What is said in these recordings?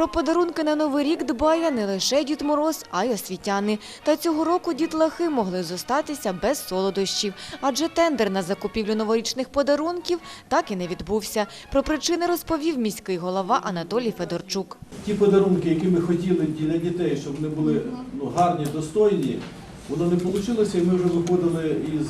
Про подарунки на Новий рік дбає не лише Дід Мороз, а й освітяни. Та цього року дітлахи могли зостатися без солодощів, адже тендер на закупівлю новорічних подарунків так і не відбувся. Про причини розповів міський голова Анатолій Федорчук. Ті подарунки, які ми хотіли для дітей, щоб вони були ну, гарні, достойні, воно не вийшло, і ми вже виходили із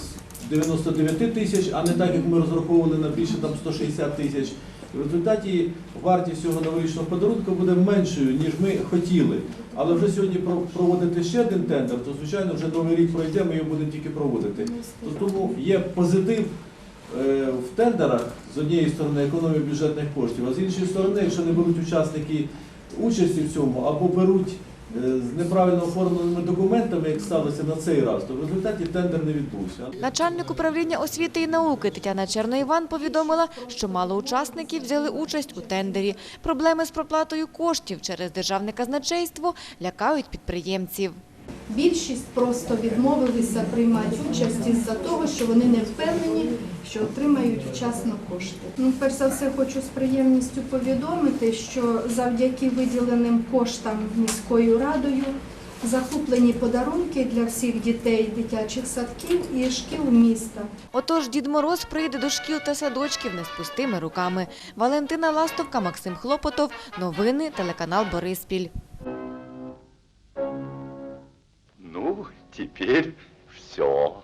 99 тисяч, а не так, як ми розраховували на більше там 160 тисяч. В результаті вартість цього новорічного подарунку буде меншою, ніж ми хотіли. Але вже сьогодні про- проводити ще один тендер, то звичайно вже новий рік пройде, ми його будемо тільки проводити. То Тому є позитив е, в тендерах з однієї сторони економії бюджетних коштів, а з іншої сторони, якщо не беруть учасники участі в цьому або беруть з неправильно оформленими документами, як сталося на цей раз, то в результаті тендер не відбувся. Начальник управління освіти і науки Тетяна Черноіван повідомила, що мало учасників взяли участь у тендері. Проблеми з проплатою коштів через державне казначейство лякають підприємців. Більшість просто відмовилися приймати участь із-за того, що вони не впевнені, що отримають вчасно кошти. Ну, перш за все, хочу з приємністю повідомити, що завдяки виділеним коштам міською радою закуплені подарунки для всіх дітей дитячих садків і шкіл міста. Отож, Дід Мороз прийде до шкіл та садочків не з руками. Валентина Ластовка, Максим Хлопотов. Новини, телеканал Бориспіль. Теперь все.